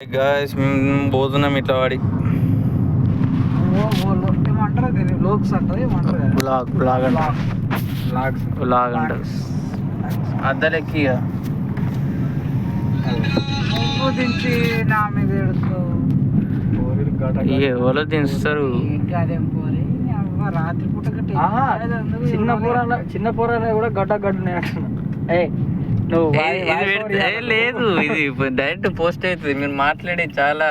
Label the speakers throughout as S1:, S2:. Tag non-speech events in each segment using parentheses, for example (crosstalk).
S1: Guys మేము పోతున్నాం ఇట్లా వాడి? బ్లాగ్ బ్లాగ్ అంటారు. బ్లాగ్ అంటారు. అద్దలెక్కి ఎవరో దించుతారు?
S2: ఇంకా అదేం పోరి?
S3: చిన్న? పోరాల చిన్న పోరాలు కూడా గడ్డ అంటున్నా ఏ
S1: ఇది పెడితే. లేదు ఇది డైరెక్ట్ పోస్ట్ అవుతుంది మీరు మాట్లాడి చాలా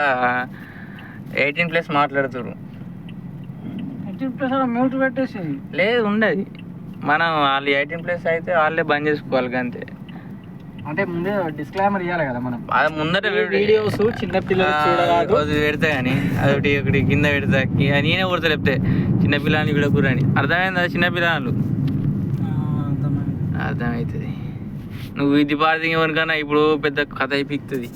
S1: ఎయిటీన్ ప్లస్ మాట్లాడుతారు
S2: ఎయిటీన్ ప్లస్ మ్యూట్ పెట్టేసి
S1: లేదు ఉండదు. మనం వాళ్ళు ఎయిటీన్ ప్లస్ అయితే వాళ్ళే బంద్ చేసుకోవాలి అంతే
S3: అంటే ముందే డిస్క్లైమర్ ఇవ్వాలి కదా మనం.
S1: అది ముందర
S3: వీడియోస్ చిన్న పిల్లలు చూడరాదు.
S1: అది పెడతా కానీ అదొకటి ఒకటి కింద పెడతా. నేనే కొడతా లేపితే చిన్న పిల్లల్ని విడకూరు అని అర్థమైందా చిన్న పిల్లలు అర్థమవుతుంది నువ్వు ఇది పాడితే ఎవరికన్నా ఇప్పుడు పెద్ద కథ అయిపోతుంది.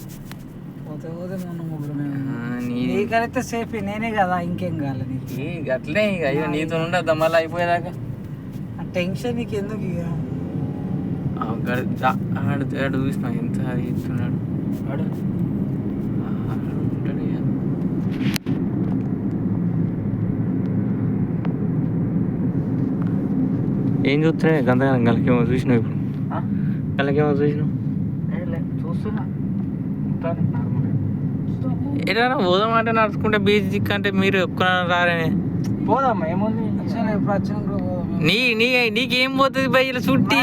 S2: నీకైతే సేఫ్ నేనే కదా ఇంకేం నీకు?
S1: ఈ అట్లే ఇక అయ్యో నీతో ఉండద్దా మళ్ళీ అయిపోయేదాకా?
S2: టెన్షన్ నీకు ఎందుకు ఇక?
S1: ఆడు ఆడు చూసిన ఎంత ఇస్తున్నాడు ఆడు. ఉంటాడు ఇక. ఏం చూస్తున్నాయి గంతగానం గలకేమో చూసినావు ఇప్పుడు.
S3: ఆ?
S1: గలకేమో చూసినావు
S3: ఏ లే, చూస్తున్నా ఉంటాను నార్మల్గా.
S1: ఏదైనా పోదాం అంటే నడుచుకుంటే బీచ్ దిక్కు అంటే మీరు ఒక్క రారని
S3: పోదాం ఏముంది.
S1: నీ నీ నీకేం పోతుంది బై ఇలా చుట్టి.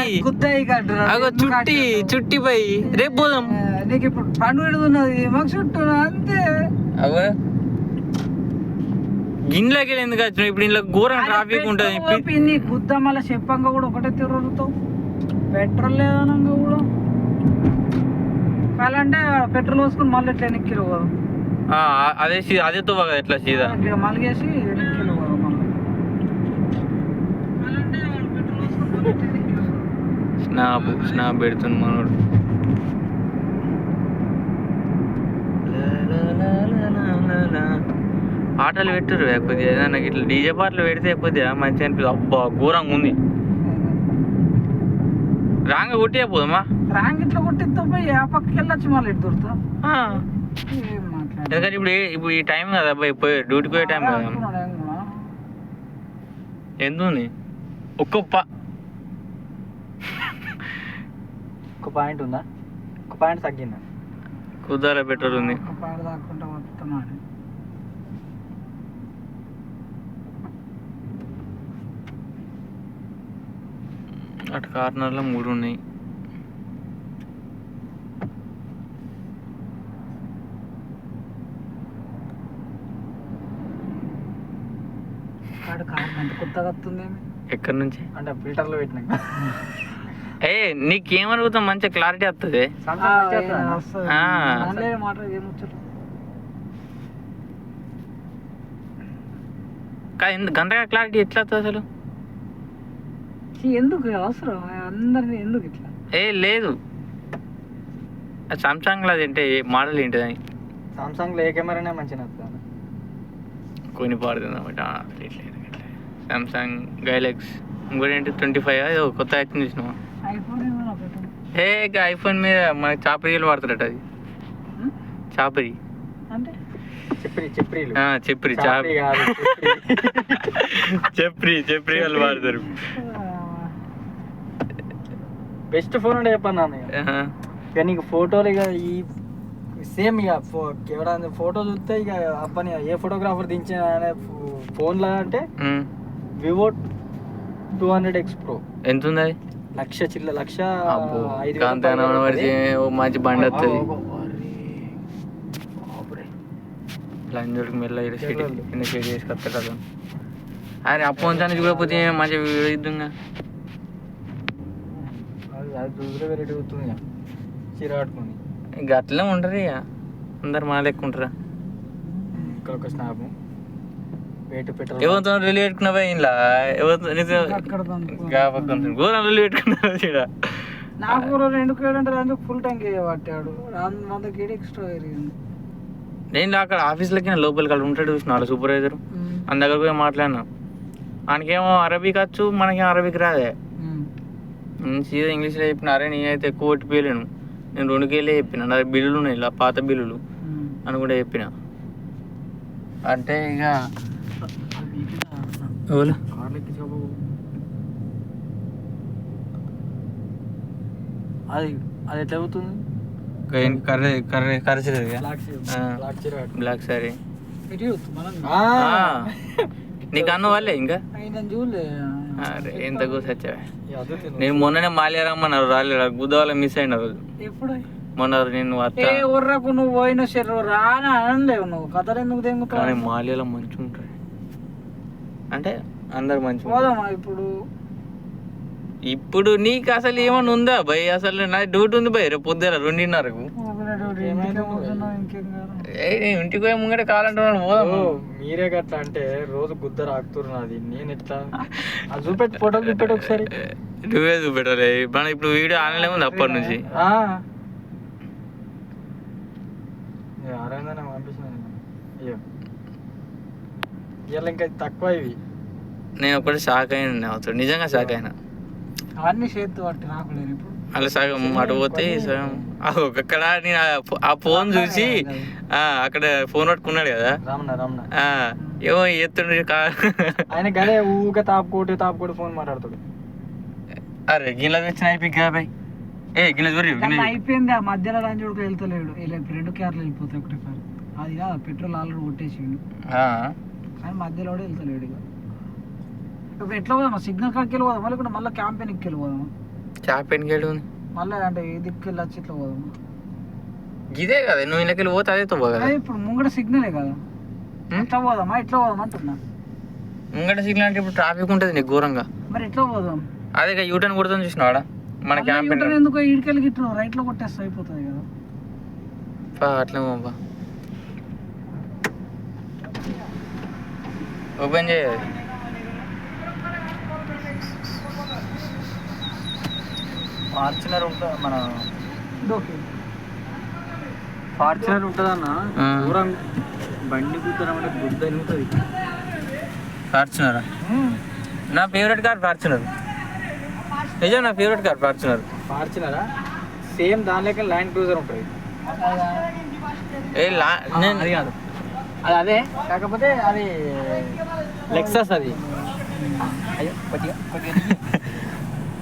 S1: అగో చుట్టి? చుట్టి బై రేపు పోదాం
S2: నీకు ఇప్పుడు పండు పెడుతున్నది మాకు చుట్టూ అంతే
S1: గిన్నెలోకి వెళ్ళి ఎందుకు వచ్చినావు ఇప్పుడు ఇంట్లో ఘోరం ట్రాఫిక్ ఉంటుంది
S2: గుద్ద మళ్ళీ చెప్పంగా కూడా ఒకటే తిరుగుతావు పెట్రోల్ లేదనంగా కూడా కావాలంటే పెట్రోల్ పోసుకుని మళ్ళీ ఇట్లా ఎన్నిక్కిలు పోదాం.
S1: అదే అదే తో బాగా ఎట్లా సీదా?
S2: మలిగేసి పోదాం మళ్ళీ.
S1: స్నాప్ స్నాప్ పెడుతుంది మనోడు. పాటలు పెట్టరు కొద్దిగా ఏదైనా ఇట్లా డీజే పాటలు పెడితే కొద్దిగా మంచిగా అనిపిస్తుంది. అబ్బా ఘోరంగా ఉంది. రాంగ కొట్టే పోదమ్మా?
S2: ర్యాంక్ ఇట్లా కొట్టిస్తా పోయి ఆ పక్కకి వెళ్ళొచ్చు మళ్ళీ ఇటు దొరుకుతా?
S1: ఆ.
S2: ఏం మాట్లాడు
S1: ఎందుకంటే ఇప్పుడు ఏ- ఇప్పుడు ఈ టైం కదా అబ్బాయి పోయి డ్యూటీకి పోయే టైం కదా.
S2: అనుకున్నాడు ఏం కూడా.
S1: ఎంత ఉంది ఒక్క ప
S3: ఒక పాయింట్ ఉందా? ఒక పాయింట్ తగ్గిందా?
S1: కుదాల పెట్రోల్ ఉంది.
S2: ఒక పాడు దాక్కుంటా వస్తున్నాడు
S1: అటు కార్నర్లో మూడు ఉన్నాయి. ఎక్కడి నుంచి?
S3: అంటే ఫిల్టర్లో పెట్టినాక
S1: ఏ నీకేమనుగుతాం? మంచిగా క్లారిటీ వస్తుంది? గంటగా క్లారిటీ ఎట్లా వస్తుంది అసలు?
S2: ఎందుకు అవసరం? అందరిని ఎందుకు ఇట్లా?
S1: ఏ లేదు. సామ్సంగ్ అది ఏంటి మోడల్ ఏంటిది అని
S3: సామ్సంగ్లో ఏ కెమెరానే మంచిగా వస్తుంది
S1: కొని పాడుతుంది అనమాట సామ్సంగ్ గైలెక్స్ ఇంకోటి ఏంటి? ట్వంటీ ఫైవ్ అది కొత్త యాక్షన్ చూసినావా? ఏ ఇక ఐఫోన్ మీద మనకి చాపరీలు వాడతారట అది? చాపరి.
S2: అంటే?
S3: చెప్పరి చెప్పరీలు
S1: ఆ, చెప్పరి
S3: చాపరి.
S1: చాపరి
S3: కాదు, చెప్పరి. (laughs)
S1: చెప్పరి చెప్పరి వాళ్ళు వాడతారు.
S3: బెస్ట్ ఫోన్ అంటే చెప్పాను నాన్న ఇక. నీకు ఫోటోలు ఇక ఈ సేమ్ ఇక ఫో ఎవరైనా ఫోటో చూస్తే ఇక అప్పని ఏ ఫోటోగ్రాఫర్ దించిన అనే ఫోన్లో అంటే. Vivo two hundred X pro
S1: ఎంత ఉంది
S3: లక్ష చిల్ల లక్ష
S1: మంచి బండి వస్తుంది. లంజోడికి మెల్ల. కింద చేసుకొస్తాడు అరే అప్పటి నుంచి చూడకపోతే మంచిగా ఇద్దాంగా
S3: చూసులో వెరైటీ అవుతుంది ఇక. చీర కట్టుకొని.
S1: ఇక అట్లనే ఉంటారు ఇక. అందరు మా లెక్క ఉంటారా?
S3: ఇక్కడ ఒక స్నాప్. వెయిట్
S1: ఎవరితో పెట్టుకున్నావా ఎవరితో ఘోరం చూడ
S2: నాకు రెండు అందుకు ఫుల్ ట్యాంక్ పట్టాడు. ఎక్స్ట్రా పెరిగింది
S1: నేను అక్కడ ఆఫీస్లోకి లోపలికి అక్కడ ఉంటాడు చూసిన వాళ్ళ సూపర్వైజర్ దగ్గర పోయి మాట్లాడినా. ఆయనకేమో అరబిక్ వచ్చు మనకేమో అరబిక్ రాదే. సీదా ఇంగ్లీష్లో చెప్పిన అరే నేనైతే ఎక్కువ కొట్టిపోయలేను నేను రెండు కేలే చెప్పిన నా బిల్లులు ఉన్నాయి ఇలా పాత బిల్లులు అని కూడా చెప్పిన. అంటే ఇక ఎవరు?
S3: అది అది ఎట్లా అవుతుంది
S1: కర్రీ కర్రీ
S3: బ్లాక్
S1: సారీ నీకు అన్న వాళ్ళే ఇంకా?
S2: చూడలే.
S1: అరే ఎంత కూసొచ్చావే. నేను మొన్ననే మాల్యా రమ్మన్నారు రాలేదు గుద్దవాళ్ళ మిస్ అయిన రోజు
S2: ఎప్పుడు?
S1: మొన్న నేను
S2: ఏ ఉర్రకు నువ్వు పోయిన శరీరం రాని? అనలేవు నువ్వు. కథలు ఎందుకు
S1: కానీ
S2: తెంగుతావు
S1: మాల్యాలో మంచిగా ఉంటుంది అంటే అందరు మంచిగా
S2: పోదామా ఇప్పుడు?
S1: ఇప్పుడు నీకు అసలు ఏమన్నా ఉందా? భయ్ అసలు నా డ్యూటీ ఉంది భయ్ రేపు పొద్దున రెండున్నరకు.
S2: ఇంటికి
S1: పోయి ముంగట కావాలంటున్నాడు పోదాం
S3: ఓ, మీరే గట్లా అంటే రోజు గుద్ద రాకుతురు నాది నేను ఎట్లా? అది చూపెట్టి ఫోటోలు చూపెట్టి ఒకసారి.
S1: నువ్వే చూపెట్టాలి మన ఇప్పుడు వీడియో ఆన్లైన్ ఉంది అప్పటి నుంచి.
S3: ఆ. ఏ, అరవిందనే పంపించిన నేను. అయ్యో ఇవాళ ఇంకా తక్కువ ఇవి.
S1: నేను ఒకటి షాక్ అయినా అవుతాడు నిజంగా షాక్ అయినా.
S2: అవన్నీ చేత్తు పట్టి నాకు ఇప్పుడు
S1: అలా సగం అటు పోతే సగం అక్కడ నేను ఆ ఫోన్ చూసి ఆ అక్కడ ఫోన్ పట్టుకున్నాడు కదా. ఏమో ఎత్తుండే
S3: ఆయన గదే ఊగా తాపుకోటి తాపుకోటి ఫోన్ మాట్లాడుతాడు.
S1: అరే గిన్నె తెచ్చిన అయిపోయి బాయ్. ఏ గిన్నె గిన్నె
S2: అయిపోయింది ఆ మధ్యలో రంజుడికి వెళ్తలేడు. ఇలా రెండు కార్లు వెళ్ళిపోతాయి ఒకటే కారు అది కాదు పెట్రోల్ ఆల్రెడీ కొట్టేసిండు. కానీ మధ్యలో కూడా వెళ్తలేడు ఇక. ఇప్పుడు ఎట్లా పోదామా? సిగ్నల్ కాడికి వెళ్ళి పోదామా లేకుంటే మళ్ళీ క్యాంపెయిన్కి వెళ్ళి పోదామా
S1: చాప్ ఎన్నికెళ్ళి ఉంది
S2: మళ్ళీ అంటే ఈ దిక్కు వెళ్ళి వచ్చి ఇట్లా పోదామా
S1: ఇదే కదా నువ్వు ఇళ్ళకెళ్ళి పోతే అదే తవ్వ కదా.
S2: ఇప్పుడు ముంగట సిగ్నలే కదా.
S1: ఉం?
S2: ఎట్లా పోదామా ఎట్లా పోదాం అంటున్నా.
S1: ముంగట సిగ్నల్ అంటే ఇప్పుడు ట్రాఫిక్ ఉంటుంది నీకు ఘోరంగా.
S2: మరి ఎట్లా పోదాం?
S1: అదే ఇక యూటర్న్ కొడుతుంది చూసినావాడా మన క్యాంప్
S2: ఎందుకు ఈడికెళ్ళి గిట్టు రైట్లో కొట్టేస్తే అయిపోతుంది కదా.
S1: అట్లే బాబా ఓపెన్ చేయాలి
S3: ఫార్చునర్ ఉంటుంది మన
S2: ఓకే
S3: ఫార్చునర్ ఉంటుందన్న?
S1: ఆ.
S3: దూరం బండి గుద్దరం అంటే గుద్ద ఎనుగుతుంది
S1: ఫార్చునర్? నా ఫేవరెట్ కార్ ఫార్చునర్. నిజం నా ఫేవరెట్ కార్ ఫార్చునర్.
S3: ఫార్చునరా? సేమ్ దాని లెక్క ల్యాండ్ క్రూజర్ ఉంటుంది.
S1: ఏ లా నేను
S3: అది కాదు. అది అదే కాకపోతే అది లెక్సస్ అది. అయ్యో కొద్దిగా కొద్దిగా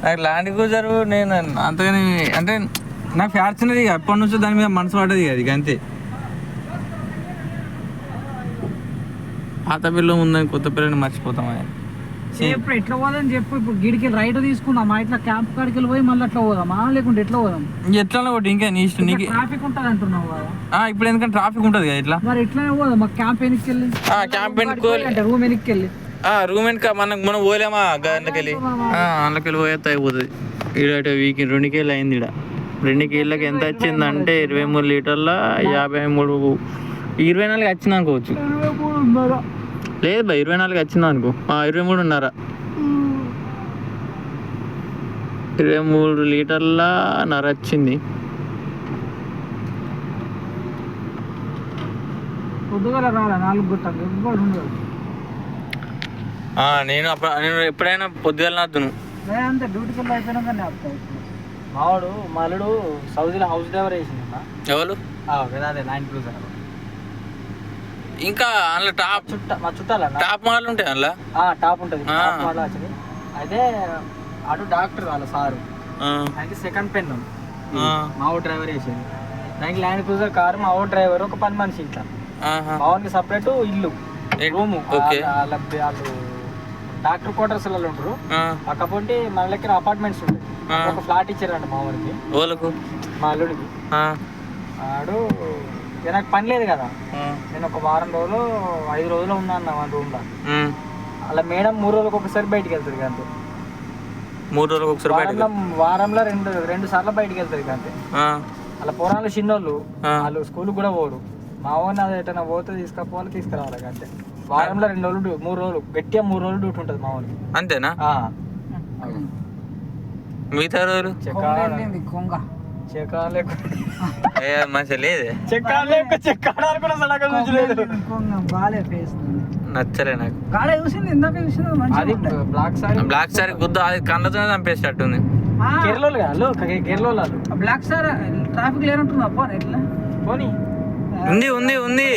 S1: నాకు ల్యాండ్ క్రూజర్ నేను అంతగాని అంటే నాకు ఫార్చునర్ ఇక. అప్పటి నుంచో దాని మీద మనసు పడ్డది ఇక అది అంతే. పాత పిల్ల ఉందని కొత్త పిల్లని మర్చిపోతాం అది.
S2: ఇప్పుడు ఎట్లా పోదాం చెప్పు. ఇప్పుడు గిడికి రైట్ తీసుకుందామా? ఇట్లా క్యాంప్ కాడికి వెళ్ళి పోయి మళ్ళీ అట్లా పోదామా? లేకుంటే ఎట్లా పోదాం?
S1: ఎట్లా ఒకటి ఇంకా నీ ఇష్టం నీకు.
S2: ట్రాఫిక్ ఉంటుంది అంటున్నావు కదా.
S1: ఇప్పుడు ఎందుకంటే ట్రాఫిక్ ఉంటుంది కదా ఇట్లా.
S2: మరి ఎట్లా పోదాం. మా క్యాంప్ వెనక్కి వెళ్ళి?
S1: క్యాంప్ వెనక్కి
S2: రూమ్ వెనక్కి వెళ్ళి?
S1: రూమ్ వెనక మనం మనం పోలేమా? అందుకెళ్ళి. అందుకెళ్ళి పోయేస్తే అయిపోతుంది ఈడ వీక్ రెండు కేళ్ళు అయింది ఇక్కడ రెండు కేళ్ళకి ఎంత వచ్చిందంటే ఇరవై మూడు లీటర్ల యాభై మూడు ఇరవై నాలుగు వచ్చింది అనుకోవచ్చు. లేదు బా ఇరవై నాలుగు వచ్చింది అనుకో. ఆ, ఇరవై మూడున్నర ఇరవై మూడు లీటర్ల నర వచ్చింది.
S2: పొద్దుగల రాలే నాలుగు గుట్టలు. ఎవ్వడు ఉండదు
S1: నేను అప్పుడు నేను ఎప్పుడైనా పొద్దుగల నద్దును
S2: లేదంటే డ్యూటీకి వెళ్ళి అయిపోయినాక నేను వస్తాను
S3: మావాడు మా అల్లుడు సౌదీలో హౌస్ డ్రైవర్ వేసిందన్న
S1: ఎవరు?
S3: అదే ల్యాండ్ క్రూజర్
S1: ఇంకా అందులో టాప్
S3: చుట్ట మా చుట్టాలన్న
S1: టాప్ మోడల్ ఉంటాయి అందులో?
S3: ఆ, టాప్ ఉంటుంది. టాప్ మోడల్ వచ్చింది. అయితే అటు డాక్టర్ వాళ్ళ సారు. అయితే సెకండ్ పెన్ మా డ్రైవర్ వేసింది దానికి ల్యాండ్ క్రూజర్ కారు మా ఊరు డ్రైవర్ ఒక పని మనిషి ఇట్లా. ఊరికి సపరేట్ ఇల్లు. Room
S1: okay.
S3: వాళ్ళు డాక్టర్ క్వార్టర్స్ వాళ్ళు ఉంటారు.
S1: ఆ,
S3: పక్కపోతే మన లెక్కన అపార్ట్మెంట్స్ ఉంటాయి. ఒక ఫ్లాట్ ఇచ్చారంట మా ఊరికి.
S1: వాళ్ళకు
S3: మా అల్లుడికి. ఆడు నాకు పని లేదు కదా. నేను ఒక వారం రోజులు ఐదు రోజులు ఉన్నా అన్న మన రూమ్లో.
S1: ఉమ్.
S3: అలా మేడం మూడు రోజులకు ఒకసారి బయటికి వెళ్తుంది అంతే.
S1: మూడు రోజులకు ఒకసారి
S3: వారంలో వారంలో రెండు రెండు సార్లు బయటికి వెళ్తుంది అంతే. అలా పోరాళ్ళు చిన్నోళ్ళు. వాళ్ళు స్కూల్ కూడా పోరు. మా ఊరిని అది ఎటైనా పోతే తీసుకపోవాలి తీసుకురావాలి అంతే. వారంలో రెండు రోజులు మూడు రోజులు గట్టిగా మూడు రోజులు డ్యూటీ ఉంటుంది మా ఊరికి.
S1: అంతేనా?
S3: ఆ.
S1: మిగతా రోజులు?
S2: కొంగ.
S1: లేదే.
S3: కూడా సడగా
S2: బాలే ఫేస్
S1: నచ్చలే నాకు.
S2: కాడ చూసింది ఇందాక చూసింది
S3: అది బ్లాక్ సారీ
S1: బ్లాక్ సారీ గుద్ద అది కళ్ళతోనే చంపేసేటట్టుంది
S3: కేరళలో కాదు కేరళలో
S2: బ్లాక్ సార్ ట్రాఫిక్ లేనట్టుంది అప్ప ఎట్లా?
S3: పోనీ.
S1: ఉంది ఉంది ఉంది.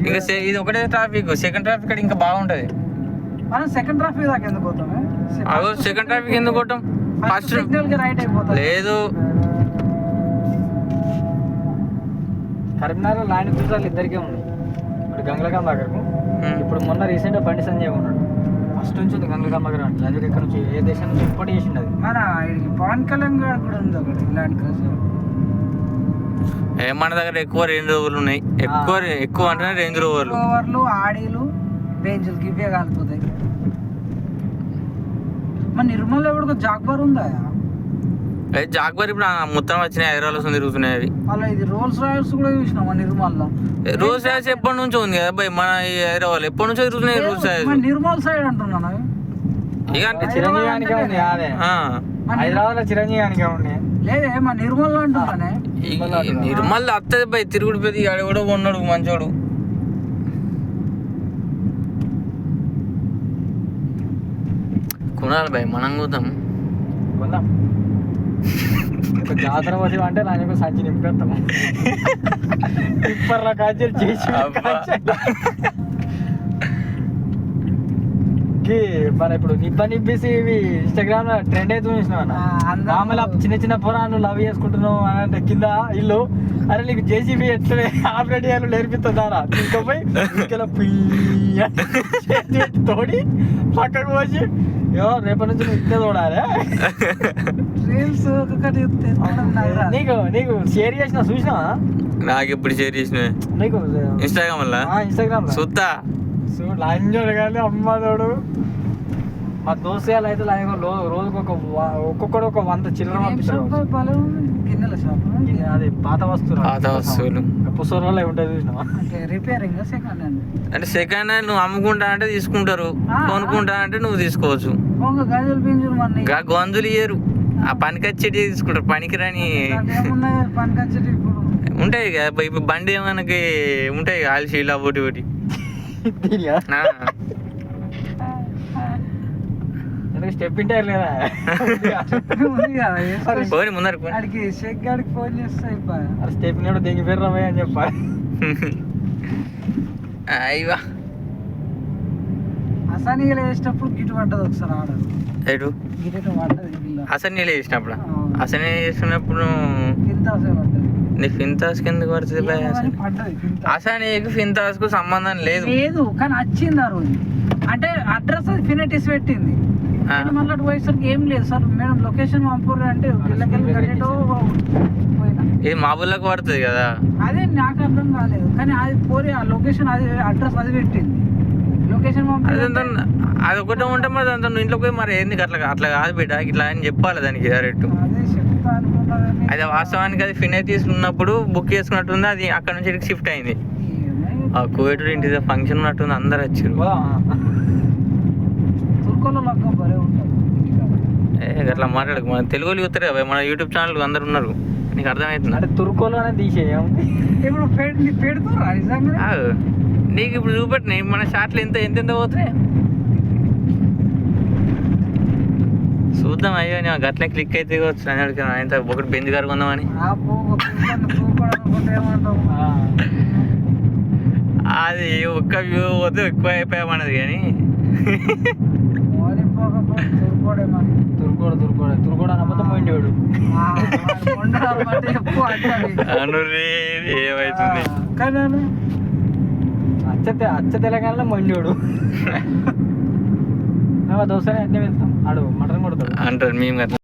S1: ఇంకా ఇది ఒకటే ట్రాఫిక్ సెకండ్ ట్రాఫిక్ ఇంకా బాగుంటది.
S2: మనం సెకండ్ ట్రాఫిక్ దాకా ఎందుకు పోతామే
S1: అగో సెకండ్ ట్రాఫిక్ ఎందుకు కొట్టం ఫస్ట్
S2: సిగ్నల్కి రైట్ అయిపోతాం.
S1: లేదు.
S3: కరీంనగర్ ల్యాండ్ క్రూజర్లు ఇద్దరికే ఉన్నాయి. ఇప్పుడు గంగలకాం దగ్గరకు.
S1: ఉమ్.
S3: ఇప్పుడు మొన్న రీసెంట్ బండి సంజయ్ ఉన్నాడు. ఫస్ట్ నుంచి ఉంది గంగలకాం దగ్గర అంటే అందుకే ఇక్కడ నుంచి ఏ దేశం నుంచి ఇంపోర్ట్ చేసిండు అది?
S2: మన పవన్ కళ్యాణ్ గారు కూడా ఉంది ఒకటి
S1: ఏ, మన దగ్గర ఎక్కువ రేంజ్ రోవర్లు ఉన్నాయి. ఎక్కువ ఎక్కువ అంటే రేంజ్ రోవర్లు.
S2: ఓవర్లు ఆడీలు రేంజులు ఇవే కాలిపోతాయి. మన నిర్మల్ ఎవడికో జాగ్వార్ ఉందా?
S1: అయితే జాగ్వార్ ఇప్పుడు మొత్తం వచ్చినాయి హైదరాబాద్ వస్తుంది తిరుగుతున్నాయి అవి.
S2: అలా ఇది రోల్స్ రాయల్స్ కూడా చూసినాం మన నిర్మల్లో?
S1: ఏ, రోజ్ రాయల్స్ ఎప్పటి నుంచో ఉంది కదా భయ్ మన ఈ హైదరాబాద్ ఎప్పటి నుంచో తిరుగుతున్నాయి రోజ్ రాయల్స్.
S2: మన నిర్మల్ సైడ్ అంటున్నాను? అవి.
S1: ఇక అంటే
S3: చిరంజీవానికే ఉంది అదే.
S1: ఆ,
S3: హైదరాబాద్లో చిరంజీవానికే ఉన్నాయి.
S2: లేదే మన నిర్మల్ అంటున్నానే.
S1: నిర్మల్ అత్తది భయ్ తిరుగుడు పెద్ద ఆడ కూడా కొన్నాడు మంచోడు. కొనాలి భయ్ మనం కూతాం
S3: కొందాం జాతర వచ్చి అంటే నాకు సంచి నింపేస్తాము (laughs) టిప్పర్ల కాంచెలు చేసి మన ఇప్పుడు నిబ్బ నిబ్బేసి ఇవి ఇన్స్టాగ్రామ్లో ట్రెండ్ అయితే చూసినావు మామూలు చిన్న చిన్న పొరాలు లవ్ చేసుకుంటున్నావు అని అంటే కింద ఇల్లు. అరే నీకు జేసీబీ ఎట్లా ఆపరేట్ చేయాలో నేర్పిస్తుందారా తీసుకుపోయి ఇంకెలా తోడి పక్కకు పోసి యో రేపటి నుంచి నువ్వు ఇట్లే తోడాలి.
S2: రీల్స్ ఒకటి నాకు.
S3: నీకు షేర్ చేసిన చూసినావా?
S1: నాకు ఎప్పుడు షేర్ చేసిన
S3: నీకు
S1: ఇన్స్టాగ్రామ్ వల్ల?
S3: ఇన్స్టాగ్రామ్
S1: చూస్తా
S3: చూడు లంజోడు కానీ అమ్మదోడు. మా దోసయాలు అయితే లైవ్ రోజుకు ఒక ఒక్కొక్కడు ఒక వంద చిల్లర పంపిస్తారు.
S2: గిన్నెల షాప్
S3: అది పాత వస్తువులు.
S1: పాత వస్తువులు.
S3: ఉంటాయి చూసినావా?
S2: రిపేరింగ్ సెకండ్ హ్యాండ్
S1: అంటే సెకండ్ హ్యాండ్ నువ్వు అమ్ముకుంటా అంటే తీసుకుంటారు. కొనుక్కుంటా అంటే నువ్వు తీసుకోవచ్చు. గా గొంజులు ఇయ్యరు. ఆ పనికి వచ్చేటి తీసుకుంటారు. పనికి రాని
S2: ఏమున్నాయి పనికొచ్చేటి ఇప్పుడు.
S1: ఉంటాయి కదా. ఇప్పుడు- బండి మనకి ఉంటాయి ఆయిల్ షీల్ ఒకటి ఒకటి.
S3: దీనియా? స్టెప్ ఇంటారు లేదా.
S1: పోని ముందర.
S2: ఆడికి షేక్ గాడికి ఫోన్ చేస్తే అయిపోయా
S3: స్టెప్ కూడా దిగి పేరు రాబోయ్ అని చెప్పా.
S1: అయ్యవా
S2: అసానీలు వేసేటప్పుడు గిట్టు పడ్డది ఒకసారి ఆడ.
S1: ఎటు?
S2: గిట్టు పడ్డది
S1: చేసినప్పుడు? అసలు నేను చేసినప్పుడు
S2: కింద అసలు పడ్డది.
S1: నీ ఫింతాస్ కిందకి పడుతుంది భయ్ అసలు? అసలు ఫింతాస్కు సంబంధం లేదు.
S2: లేదు కానీ వచ్చింది ఆ రోజు. అంటే అడ్రస్ అది ఫినటిస్ పెట్టింది. మళ్ళీ అటు పోయేసరికి ఏం లేదు సార్ మేడం లొకేషన్ పంపుర్రు అంటే పోయినా.
S1: ఇది మాబుల్లోకి పడుతుంది కదా?
S2: అదే నాకు అర్థం కాలేదు. కానీ అది పోరి ఆ లొకేషన్ అది అడ్రస్ అది పెట్టింది. లొకేషన్
S1: అదంతా అది ఒకటే ఉంటే మరి దాంతో ఇంట్లోకి పోయి మరి ఏంది? అట్లా అట్లా కాదు బిడ్డ ఇట్లా అని చెప్పాలి దానికి డైరెక్ట్
S2: అదే
S1: అది వాస్తవానికి అది ఫినైతీస్ ఉన్నప్పుడు బుక్ చేసుకున్నట్టుంది అది అక్కడ నుంచి షిఫ్ట్ అయింది. ఆ కోవిడ్ ఇంటి ఫంక్షన్ ఉన్నట్టుంది అందరు వచ్చారు. అట్లా మాట్లాడకు మన తెలుగులో చూస్తారు కదా మన యూట్యూబ్ ఛానల్ అందరు ఉన్నారు. నీకు అర్థమవుతుందా
S3: అంటే తుర్కోలోనే తీసేయం
S2: ఇప్పుడు.
S1: నీకు ఇప్పుడు చూపెట్టిన మన షార్ట్లు ఎంత ఎంత ఎంత పోతున్నాయి? చూద్దాం అయ్యో నేను గట్ల క్లిక్ అయితే వచ్చు అని అడిగాను ఆయన ఒకటి బెంచ్ గారు కొందామని అది ఒక్క వ్యూ పోతే ఎక్కువ అయిపోయామన్నది కానీ
S2: తురుకోడే
S3: మొండి వాడు
S1: ఏమవుతుంది
S3: అచ్చ అచ్చ తెలంగాణలో (laughs) మొండివాడు దోశనే అన్నీ వెళ్తాం. ఆడు మటన్ కొడతాడు.
S1: అంటాడు మేము